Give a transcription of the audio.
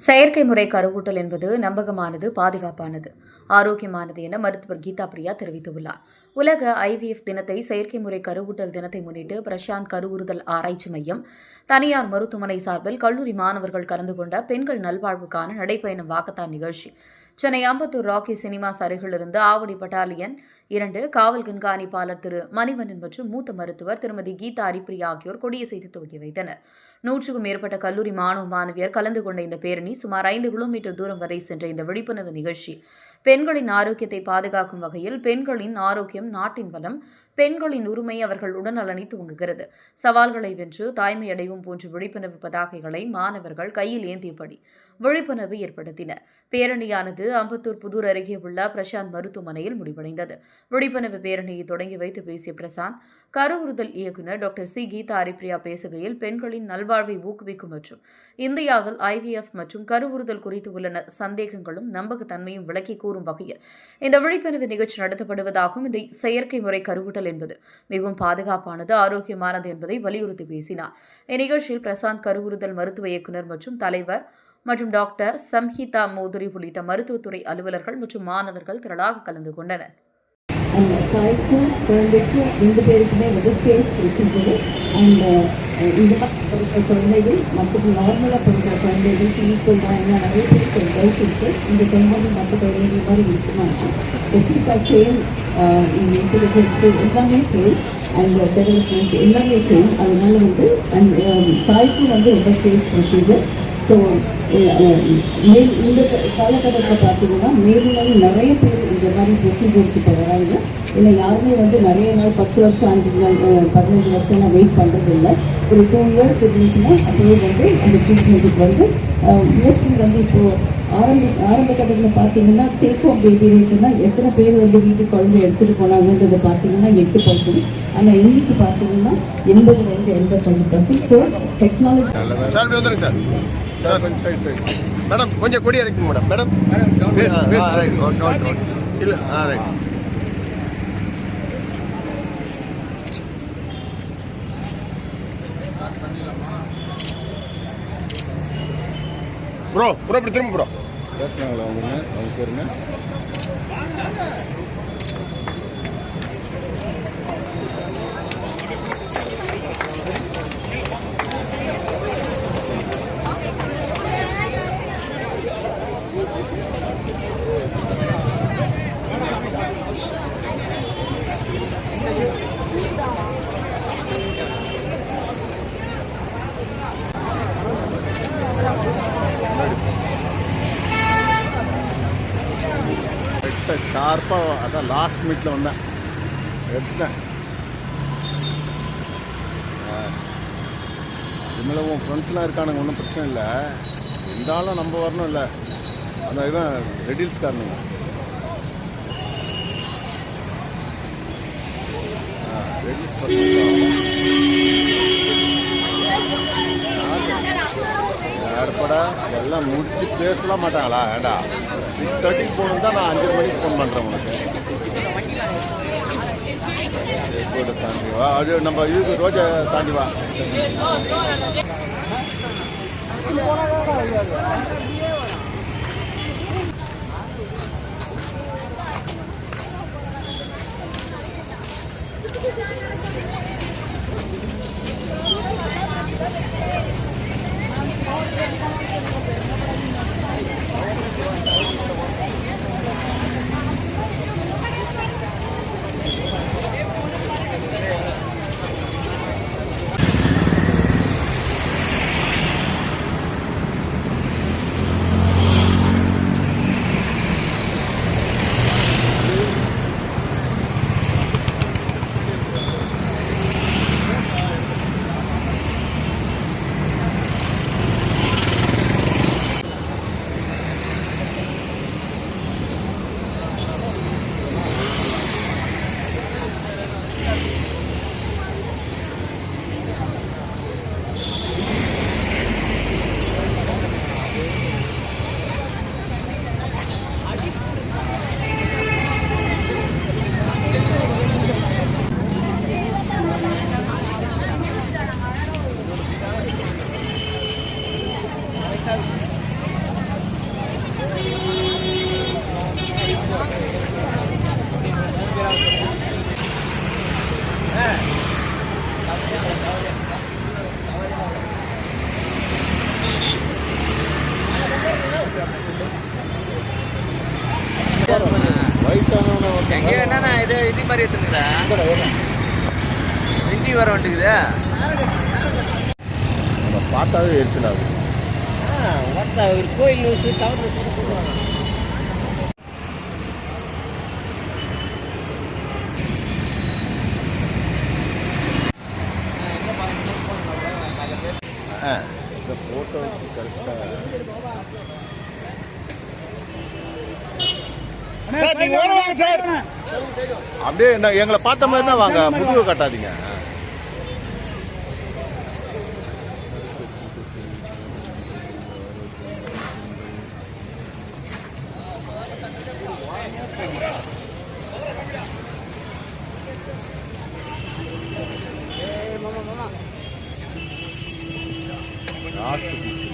செயற்கை முறை கருவூட்டல் என்பது நம்பகமானது பாதுகாப்பானது ஆரோக்கியமானது என மருத்துவர் கீதா பிரியா தெரிவித்துள்ளார். உலக ஐவிஎஃப் தினத்தை செயற்கை முறை கருவூட்டல் தினத்தை முன்னிட்டு பிரசாந்த் கருவுறுதல் ஆராய்ச்சி மையம் தனியார் மருத்துவமனை சார்பில் கல்லூரி மாணவர்கள் கலந்து கொண்ட பெண்கள் நல்வாழ்வுக்கான நடைப்பயணம் வாக்கத்தான் நிகழ்ச்சி. சென்னை அம்பத்தூர் ராக்கி சினிமாஸ் அருகிலிருந்து ஆவடி பட்டாலியன் இரண்டு காவல் கண்காணிப்பாளர் திரு மணிவண்ணன் மற்றும் மூத்த மருத்துவர் திருமதி கீதா ஹரிப்பிரியா ஆகியோர் கொடியசைத்து துவக்கி வைத்தனர். நூற்றுக்கும் மேற்பட்ட கல்லூரி மாணவ மாணவியர் கலந்து கொண்ட இந்த பேரணி சுமார் ஐந்து கிலோமீட்டர் தூரம் வரை சென்ற இந்த விழிப்புணர்வு நிகழ்ச்சி. பெண்களின் ஆரோக்கியத்தை பாதுகாக்கும் வகையில் பெண்களின் ஆரோக்கியம் நாட்டின் வளம் பெண்களின் உரிமை அவர்கள் உடல்நலனை துவங்குகிறது. சவால்களை வென்று தாய்மையடையும் போன்ற விழிப்புணர்வு பதாகைகளை மாணவர்கள் கையில் ஏந்தியபடி விழிப்புணர்வு ஏற்படுத்தின. பேரணியானது அம்பத்தூர் புதூர் அருகே உள்ள பிரசாந்த் மருத்துவமனையில் முடிவடைந்தது. விழிப்புணர்வு பேரணியை தொடங்கி வைத்து பேசிய பிரசாந்த் கருவுறுதல் இயக்குநர் டாக்டர் சி. கீதா ஹரிப்ரியா பேசுகையில் பெண்களின் நல்வாழ்வை ஊக்குவிக்கும் மற்றும் இந்தியாவில் ஐவிஎஃப் மற்றும் கருவுறுதல் குறித்து உள்ள சந்தேகங்களும் நம்பகத்தன்மையும் விளக்கி கூறும் வகையில் இந்த விழிப்புணர்வு நிகழ்ச்சி நடத்தப்படுவதாகவும் இந்த செயற்கை முறை கருவுட்டல் என்பது மிகவும் பாதுகாப்பானது ஆரோக்கியமானது என்பதை வலியுறுத்தி பேசினார். இந்நிகழ்ச்சியில் பிரசாந்த் கருவுறுதல் மருத்துவ இயக்குநர் மற்றும் தலைவர் மற்றும் டாக்டர் சம்ஹிதா மோதுரி உள்ளிட்ட மருத்துவத்துறை அலுவலர்கள் மற்றும் மாணவர்கள் திரளாக கலந்து கொண்டனர் அந்த தாய்க்கும் குழந்தைக்கும் ரெண்டு பேருக்குமே வந்து சேஃப் ப்ரொசீஜர் அண்ட் இந்த பிறக்கிற குழந்தைகள் மற்ற நார்மலாக பிறக்கிற குழந்தைகளுக்கு ஈக்குவல் தான் ஏன்னா நிறைய பேருக்கு டவுட் இருக்குது இந்த குழந்தைகள் மற்ற குழந்தைகள் மாதிரி இருக்குமா டெஃபினட்டாக சேம் இன்டெலிஜென்ஸு எல்லாமே சேம் அண்ட் டெவலப்மெண்ட் எல்லாமே சேம் அதனால வந்து அண்ட் தாய்க்கும் வந்து ரொம்ப safe procedure so uh, uh, மேல் இந்த காலகட்டத்தில் பார்த்தீங்கன்னா மேலும் நிறைய பேர் இந்த மாதிரி ப்ரொசீஜருக்கு இப்போ வராங்க. இல்லை யாருமே வந்து நிறைய நாள் பத்து வருஷம் அஞ்சு நாள் பதினஞ்சு வருஷம் நான் வெயிட் பண்ணுறது இல்லை ஒரு டூ இயர்ஸ் இருந்துச்சுன்னா அப்படியே வந்து அந்த ட்ரீட்மெண்ட்டுக்கு வந்து மோஸ்ட்லி வந்து இப்போது ஆரம்ப ஆரம்ப கட்டத்தில் பார்த்தீங்கன்னா டேக் ஹோம் பேபி ரேட்டுனா எத்தனை பேர் வந்து வீட்டுக்கு குழந்தை எடுத்துகிட்டு போனாங்கன்றது பார்த்தீங்கன்னா எட்டு பர்சன்ட் ஆனால் இன்னைக்கு பார்த்தீங்கன்னா எண்பதுலேருந்து எண்பத்தஞ்சு percent so technology sir sir. Sir sir side madam கொஞ்சம் கொடி இறக்குங்க madam madam right okay okay இல்லை. ஆ ரைட் ப்ரோ ப்ரோ இப்படி திரும்ப ப்ரோ பேசுனாங்களா அவங்க? அவங்க பேருங்க ஷார்ப்பாக அதான் லாஸ்ட் மினிட்ல வந்தேன். எடுத்துட்டேன். இதில் உன் ஃப்ரெண்ட்ஸ்லாம் இருக்கானுங்க ஒன்றும் பிரச்சனை இல்லை. இருந்தாலும் நம்ம வரணும் இல்லை. அந்த இவன் ரெடில்ஸ்காரனுங்க ரெடில்ஸ் ஏற்படா எல்லாம் முடிச்சு பேசலாம் மாட்டாங்களா? ஏண்டா? சிக்ஸ் தேர்ட்டிக்கு போகணும் தான் நான் அஞ்சரை மணிக்கு ஃபோன் பண்ணுறேன் உனக்கு. தாண்டி வா. அது நம்ம இதுக்கு ரோஜா தாண்டி வா. இது இது மாதிரி எடுத்துக்கிறேன் வண்டி வர வந்துக்குது. பார்த்தாவே எரிச்சல் ஆகுது ஒரு கோயில் நியூஸ் டவர் போடுவாங்க. சார் நீங்க ஓர வாங்க சார் அப்படியே என்ன எங்களை பார்த்த மாதிரி தான் வாங்க முதுகு கட்டாதீங்க ஹாஸ்பிட்டல்